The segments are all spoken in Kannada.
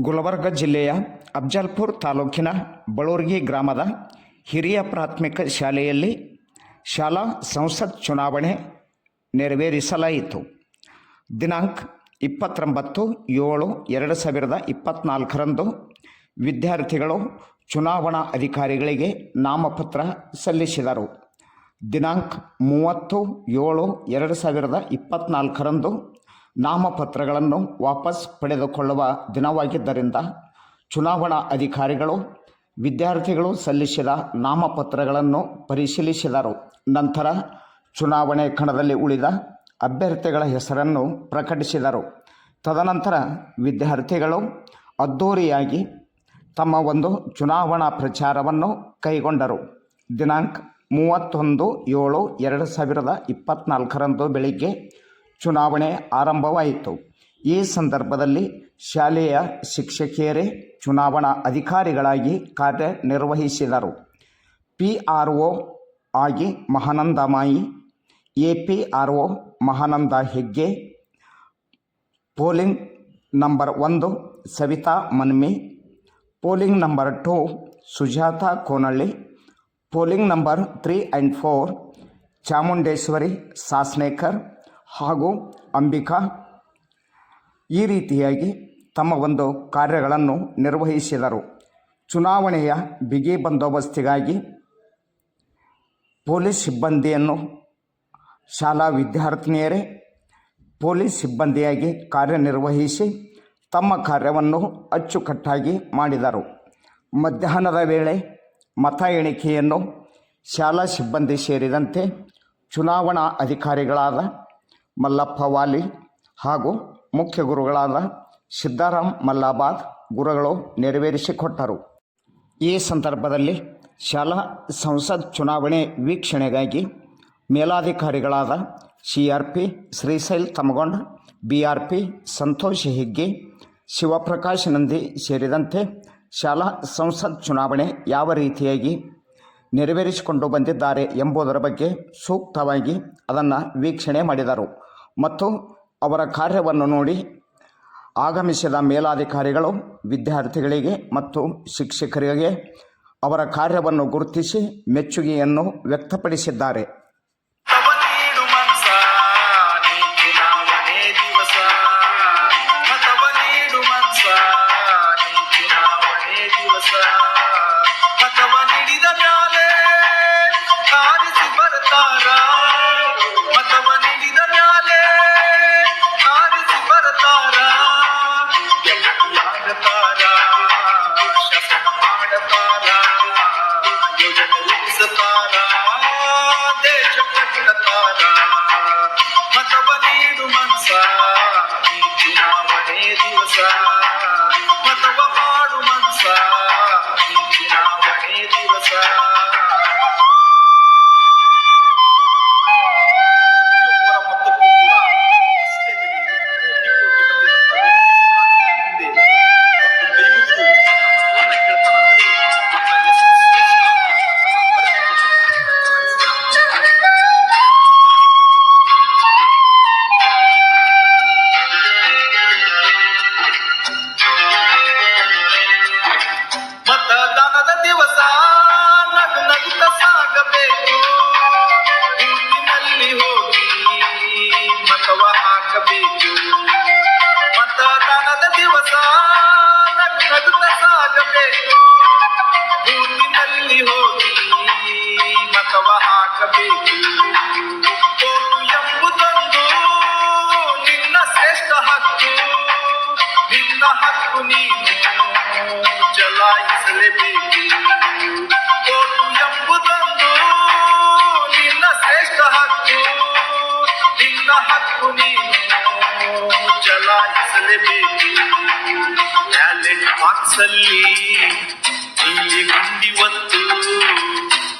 ಗುಲ್ಬರ್ಗ ಜಿಲ್ಲೆಯ ಅಫ್ಜಲ್ಪುರ್ ತಾಲೂಕಿನ ಬಳೂರ್ಗಿ ಗ್ರಾಮದ ಹಿರಿಯ ಪ್ರಾಥಮಿಕ ಶಾಲೆಯಲ್ಲಿ ಶಾಲಾ ಸಂಸತ್ ಚುನಾವಣೆ ನೆರವೇರಿಸಲಾಯಿತು. ದಿನಾಂಕ ಇಪ್ಪತ್ತೊಂಬತ್ತು ಏಳು ಎರಡು ಸಾವಿರದ ಇಪ್ಪತ್ತ್ನಾಲ್ಕರಂದು ವಿದ್ಯಾರ್ಥಿಗಳು ಚುನಾವಣಾ ಅಧಿಕಾರಿಗಳಿಗೆ ನಾಮಪತ್ರ ಸಲ್ಲಿಸಿದರು. ದಿನಾಂಕ ಮೂವತ್ತು ಏಳು ಎರಡು ಸಾವಿರದ ಇಪ್ಪತ್ತ್ನಾಲ್ಕರಂದು ನಾಮಪತ್ರಗಳನ್ನು ವಾಪಸ್ ಪಡೆದುಕೊಳ್ಳುವ ದಿನವಾಗಿದ್ದರಿಂದ ಚುನಾವಣಾ ಅಧಿಕಾರಿಗಳು, ವಿದ್ಯಾರ್ಥಿಗಳು ಸಲ್ಲಿಸಿದ ನಾಮಪತ್ರಗಳನ್ನು ಪರಿಶೀಲಿಸಿದರು. ನಂತರ ಚುನಾವಣೆ ಕಣದಲ್ಲಿ ಉಳಿದ ಅಭ್ಯರ್ಥಿಗಳ ಹೆಸರನ್ನು ಪ್ರಕಟಿಸಿದರು. ತದನಂತರ ವಿದ್ಯಾರ್ಥಿಗಳು ಅದ್ಧೂರಿಯಾಗಿ ತಮ್ಮ ಒಂದು ಚುನಾವಣಾ ಪ್ರಚಾರವನ್ನು ಕೈಗೊಂಡರು. ದಿನಾಂಕ ಮೂವತ್ತೊಂದು ಏಳು ಎರಡು ಸಾವಿರದ ಇಪ್ಪತ್ತ್ನಾಲ್ಕರಂದು ಬೆಳಿಗ್ಗೆ ಚುನಾವಣೆ ಆರಂಭವಾಯಿತು. ಈ ಸಂದರ್ಭದಲ್ಲಿ ಶಾಲೆಯ ಶಿಕ್ಷಕಿಯರೇ ಚುನಾವಣಾ ಅಧಿಕಾರಿಗಳಾಗಿ ಕಾರ್ಯನಿರ್ವಹಿಸಿದರು. ಪಿ ಆರ್ ಒ ಆಗಿ ಮಹಾನಂದಮಾಯಿ A P R O Mahananda Hegge, polling number ಒಂದು Savita Manmi, polling number two Sujata Konalli, polling number three and four Chamundeshwari Sasnekar ಹಾಗೂ ಅಂಬಿಕಾ ಈ ರೀತಿಯಾಗಿ ತಮ್ಮ ಒಂದು ಕಾರ್ಯಗಳನ್ನು ನಿರ್ವಹಿಸಿದರು. ಚುನಾವಣೆಯ ಬಿಗಿ ಬಂದೋಬಸ್ತಿಗಾಗಿ ಪೊಲೀಸ್ ಸಿಬ್ಬಂದಿಯನ್ನು ಶಾಲಾ ವಿದ್ಯಾರ್ಥಿನಿಯರೇ ಪೊಲೀಸ್ ಸಿಬ್ಬಂದಿಯಾಗಿ ಕಾರ್ಯನಿರ್ವಹಿಸಿ ತಮ್ಮ ಕಾರ್ಯವನ್ನು ಅಚ್ಚುಕಟ್ಟಾಗಿ ಮಾಡಿದರು. ಮಧ್ಯಾಹ್ನದ ವೇಳೆ ಮತ ಎಣಿಕೆಯನ್ನು ಶಾಲಾ ಸಿಬ್ಬಂದಿ ಸೇರಿದಂತೆ ಚುನಾವಣಾ ಅಧಿಕಾರಿಗಳಾದ ಮಲ್ಲಪ್ಪ ವಾಲಿ ಹಾಗೂ ಮುಖ್ಯ ಗುರುಗಳಾದ ಸಿದ್ದಾರಾಮ್ ಮಲ್ಲಾಬಾದ್ ಗುರುಗಳು ನೆರವೇರಿಸಿಕೊಟ್ಟರು. ಈ ಸಂದರ್ಭದಲ್ಲಿ ಶಾಲಾ ಸಂಸತ್ ಚುನಾವಣೆ ವೀಕ್ಷಣೆಗಾಗಿ ಮೇಲಾಧಿಕಾರಿಗಳಾದ C R P Shrishail Tamagond B R P Santosh Higgi, Shivaprakash Nandi ಸೇರಿದಂತೆ ಶಾಲಾ ಸಂಸತ್ ಚುನಾವಣೆ ಯಾವ ರೀತಿಯಾಗಿ ನೆರವೇರಿಸಿಕೊಂಡು ಬಂದಿದ್ದಾರೆ ಎಂಬುದರ ಬಗ್ಗೆ ಸೂಕ್ತವಾಗಿ ಅದನ್ನು ವೀಕ್ಷಣೆ ಮಾಡಿದರು. ಮತ್ತು ಅವರ ಕಾರ್ಯವನ್ನು ನೋಡಿ ಆಗಮಿಸಿದ ಮೇಲಾಧಿಕಾರಿಗಳು ವಿದ್ಯಾರ್ಥಿಗಳಿಗೆ ಮತ್ತು ಶಿಕ್ಷಕರಿಗೆ ಅವರ ಕಾರ್ಯವನ್ನು ಗುರುತಿಸಿ ಮೆಚ್ಚುಗೆಯನ್ನು ವ್ಯಕ್ತಪಡಿಸಿದ್ದಾರೆ. ಹಕ್ಕು ನೀನು ಚಲಾಯಿಸಲೇಬೇಕು ಓಟು ಎಂಬುದೊಂದು ನಿನ್ನ ಶ್ರೇಷ್ಠ ಹಕ್ಕು ನಿನ್ನ ಹಕ್ಕು ನೀನು ಚಲಾಯಿಸಲೇಬೇಕು ಟ್ಯಾಲೆಂಟ್ ಬಾಕ್ಸ್ ಅಲ್ಲಿ ಇಲ್ಲಿ ಗುಂಡಿ ಒತ್ತು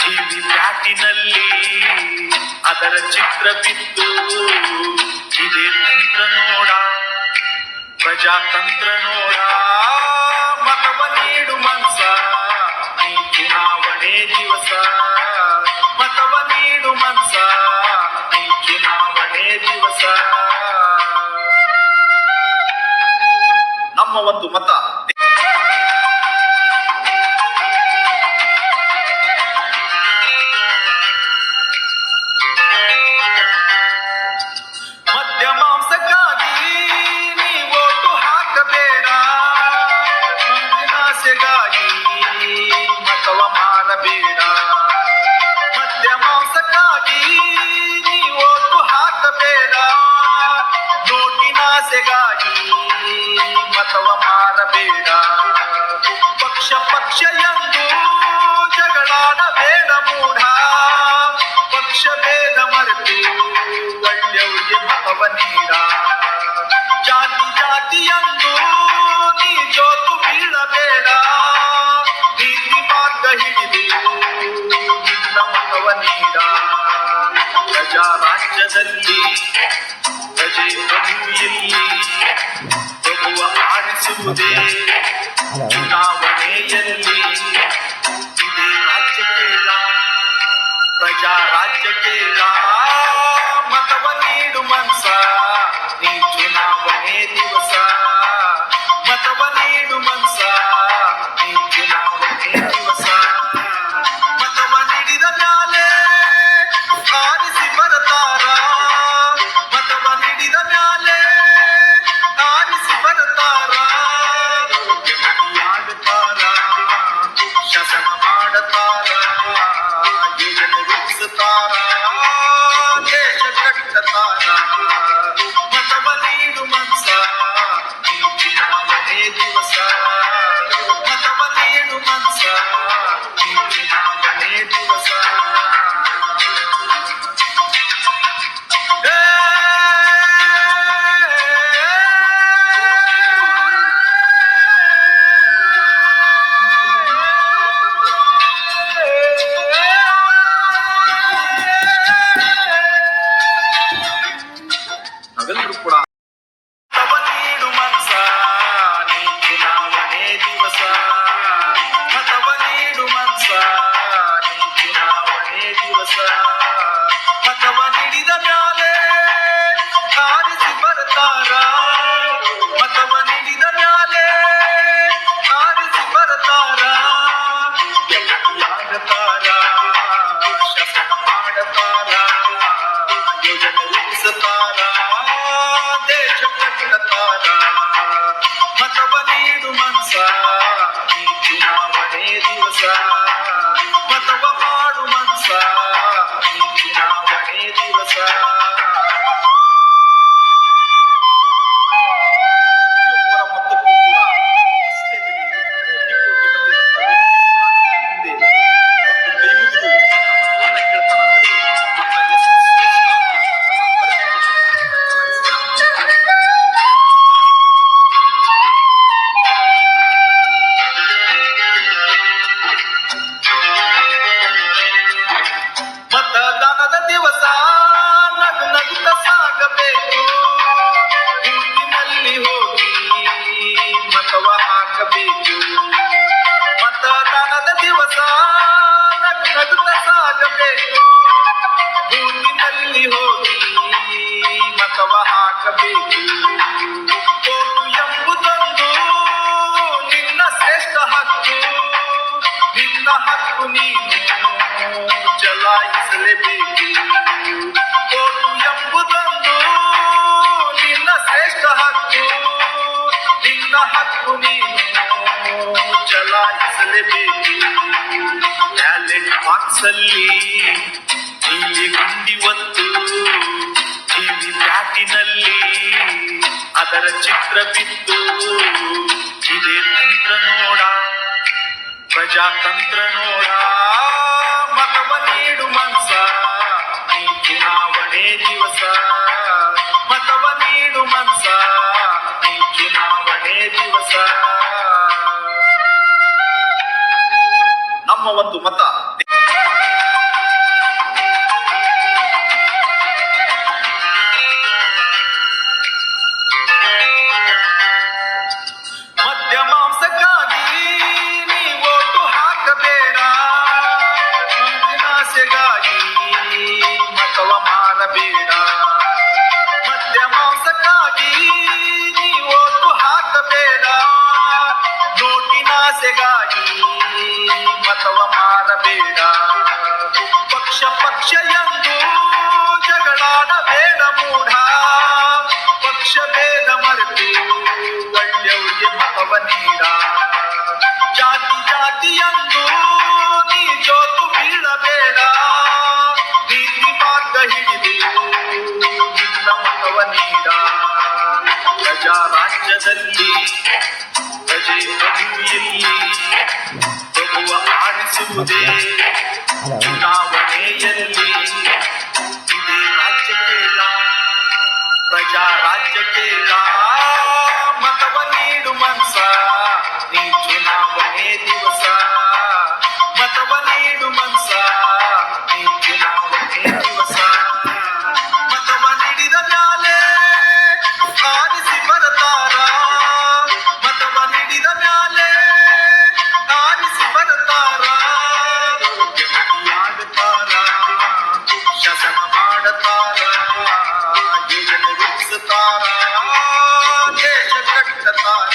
ಟಿವಿ ಪ್ಯಾಟಿನಲ್ಲಿ ಅದರ ಚಿತ್ರ ಬಿತ್ತು ಇದೇ ತಂತ್ರ ನೋಡ ಪ್ರಜಾತಂತ್ರ ನೋಡ, ಮತವ ನೀಡು ಮನಸ ಈ ಚುನಾವಣೆ ದಿವಸ. ಮತವ ನೀಡು ಮನಸ ಈ ಚುನಾವಣೆ ದಿವಸ. ನಮ್ಮ ಒಂದು ಮತ ಆಸೆಗಾಗಿ ಮತವ ಮಾರಬೇಡ ಪಕ್ಷ ಪಕ್ಷ ಎಂದು ಜಗಳಾಡಬೇಡ ಮೂಢ ಪಕ್ಷ ಭೇದ ಮರೆತು ಒಳ್ಳೆಯವರಿಗೆ ಮತವ ನೀಡ ಜಾತಿ ಜಾತಿ ಎಂದು ನೀ ಜೋತು ಬೀಳಬೇಡ ನೀತಿ ಮಾರ್ಗ ಹಿಡಿದು ನಿನ್ನ ಮತವ ನೀಡ ಪ್ರಜಾರಾಜ್ಯದಲ್ಲಿ ಜೀವವು ಎಲ್ಲಿ ಪ್ರಭುವ ಆರಿಸುವುದೇ ಚುನಾವಣೆಯಲ್ಲಿ ಇದೇ ರಾಜ್ಯ ಕೇಳ ಪ್ರಜಾ ರಾಜ್ಯ ಕೇಳ ಮತವ ನೀಡು ಮನ್ಸ ನೀ ಚುನಾವಣೆ ದಿವಸ ಮತವ ನೀಡು ಮನ್ಸ vida mansa. ನಿನ್ನ ಶ್ರೇಷ್ಠ ಹಕ್ಕು ನಿನ್ನ ಹತ್ತು ನೀನು ಇಲ್ಲಿ ಅದರ ಚಿತ್ರ ಬಿತ್ತು ಇದೇ ತಂತ್ರ ನೋಡ ಪ್ರಜಾತಂತ್ರ ನೋಡ ದಿವಸ ಮತವ ನೀಡು ಮನಸ ಮತವ ಮಾರಬೇಡ ಪಕ್ಷ ಪಕ್ಷ ಎಂದು ಜಗಳಾಡಬೇಡ ಮೂಢ ಪಕ್ಷ ಭೇದ ಮರೆತು ಒಳ್ಳೆಯವರಿಗೆ ಮತವ ನೀಡ ಜಾತಿ ಜಾತಿ ಎಂದು ನೀ ಜೋತು ಬೀಳಬೇಡ ನೀತಿ ಮಾರ್ಗ ಹಿಡಿದು ನಿನ್ನ ಮತವ ನೀಡ ಪ್ರಜಾ ರಾಜ್ಯದಲ್ಲಿ ಪ್ರಜೆ ಪ್ರಭು ಇಲ್ಲಿ ಪ್ರಭುವ ಆಡಿಸುವುದೇ ಚುನಾವಣೆಯಲ್ಲಿ ಇದೇ ರಾಜ್ಯ ಕೇಳ ಪ್ರಜಾ ರಾಜ್ಯ ಕೇಳ ಮತವ ನೀಡು ಮನ್ಸ ನೀ ಚುನಾವಣೆ ದಿವಸ ಮತವ ನೀಡು ಮನ್ಸ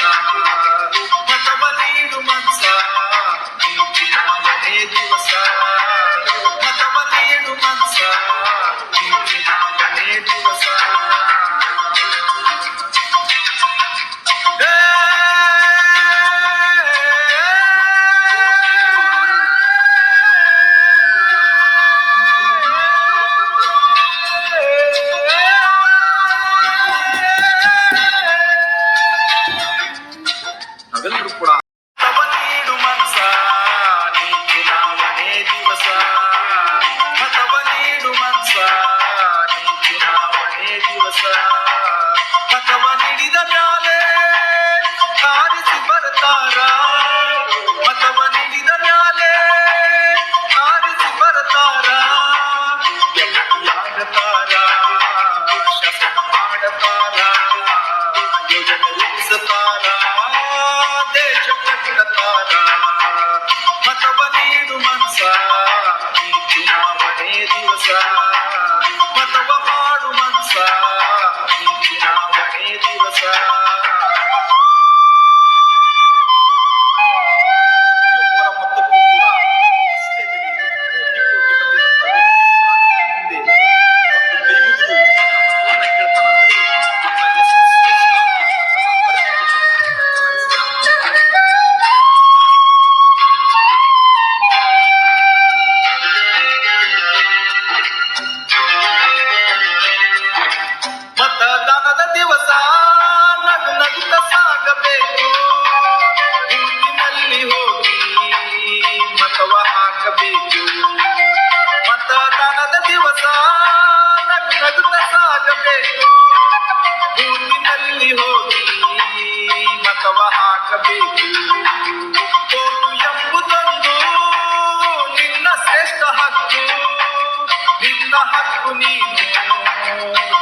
ಕಟ್ಟತಾರ ಮತವ ನೀನು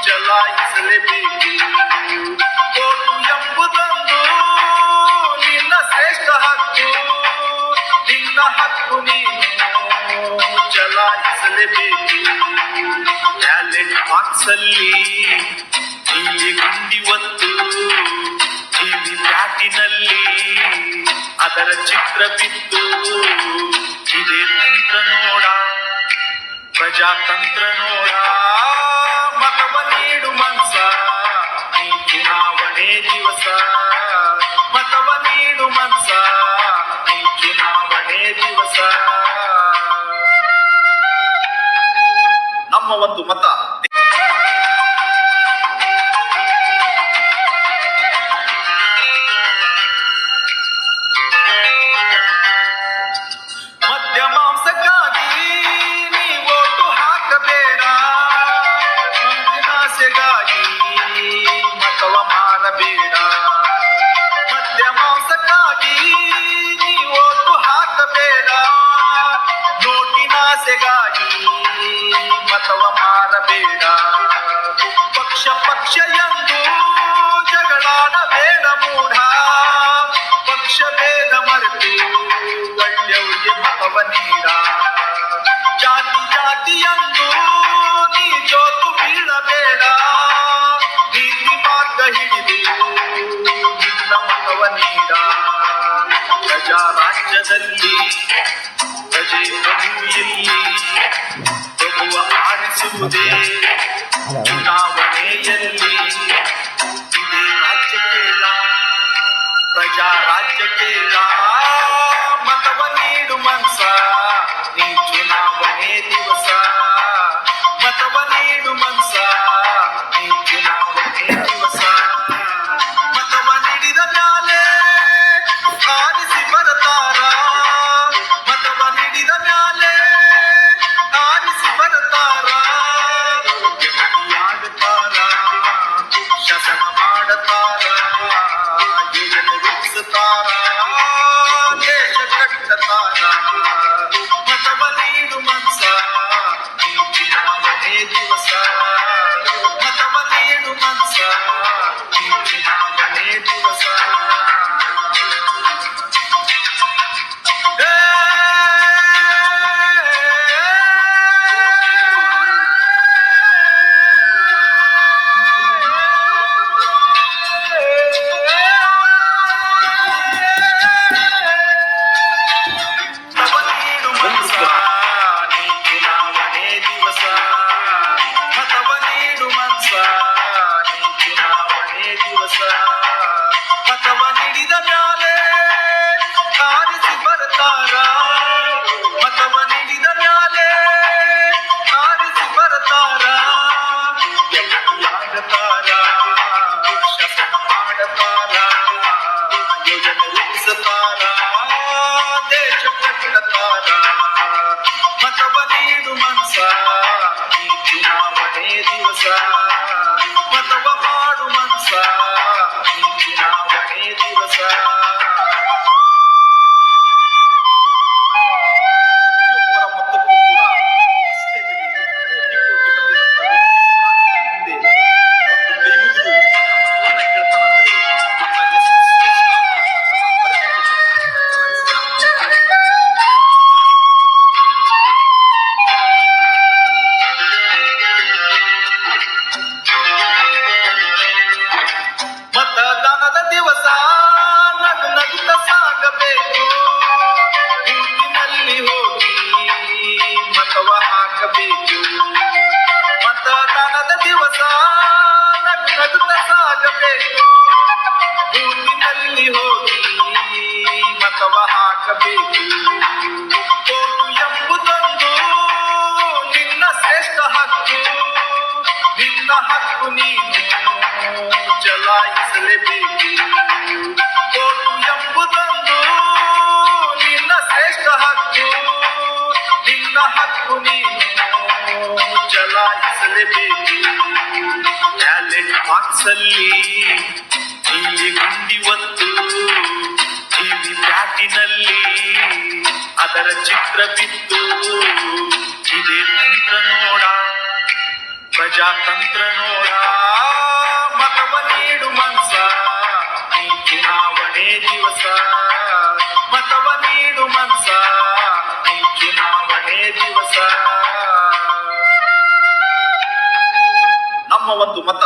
ಚಲಾಯಿಸಲೇಬೇಕು ಓಟು ಎಂಬುದೊಂದು ನಿನ್ನ ಶ್ರೇಷ್ಠ ಹಕ್ಕು ನಿನ್ನ ಹಕ್ಕು ನೀನು ಚಲಾಯಿಸಲೇಬೇಕು ಟ್ಯಾಲೆಂಟ್ ಬಾಕ್ಸಲ್ಲಿ ಇಲ್ಲಿ ಗುಂಡಿ ಒತ್ತು ಇಲ್ಲಿ ಪ್ಯಾಟಿನಲ್ಲಿ ಅದರ ಚಿತ್ರ ಬಿತ್ತು ಇದೇ ತಂತ್ರ ನೋಡ ಪ್ರಜಾತಂತ್ರ ನೋಡ, ಮತವ ನೀಡು ಮನ್ಸ ಈ ಚುನಾವಣೆ ದಿವಸ. ಮತವ ನೀಡು ಮನ್ಸ ಈ ಚುನಾವಣೆ ದಿವಸ. ನಮ್ಮ ಒಂದು ಮತ அக்ஷயம் ಹಾಕಬೇಕು ಕೋಲು ಎಂಬುದೊಂದು ನಿನ್ನ ಶ್ರೇಷ್ಠ ಹಕ್ಕು. ನಿನ್ನ ಹಕ್ಕು ನೀನು ಚಲಾಯಿಸಲೇಬೇಕು. ಕೋಲು ಎಂಬುದೊಂದು ನಿನ್ನ ಶ್ರೇಷ್ಠ ಹಕ್ಕು. ನಿನ್ನ ಹಕ್ಕು ನೀನು ಚಲಾಯಿಸಲೇಬೇಕು. ಟ್ಯಾಲೆಂಟ್ ಬಾಕ್ಸಲ್ಲಿ ಇಲ್ಲಿ ಗುಂಡಿ ಒತ್ತು. ಇಲ್ಲಿ ಪ್ಯಾಟಿನಲ್ಲಿ ಅದರ ಚಿತ್ರ ಬಿತ್ತು ಇದೇ ತಂತ್ರ ನೋಡ, ಪ್ರಜಾತಂತ್ರ ನೋಡ. ಮತವ ನೀಡು ಮನಸ ಈ ಚುನಾವಣೆ ದಿವಸ. ಮತವ ನೀಡು ಮನಸ ಈ ಚುನಾವಣೆ ದಿವಸ. ನಮ್ಮ ಒಂದು ಮತ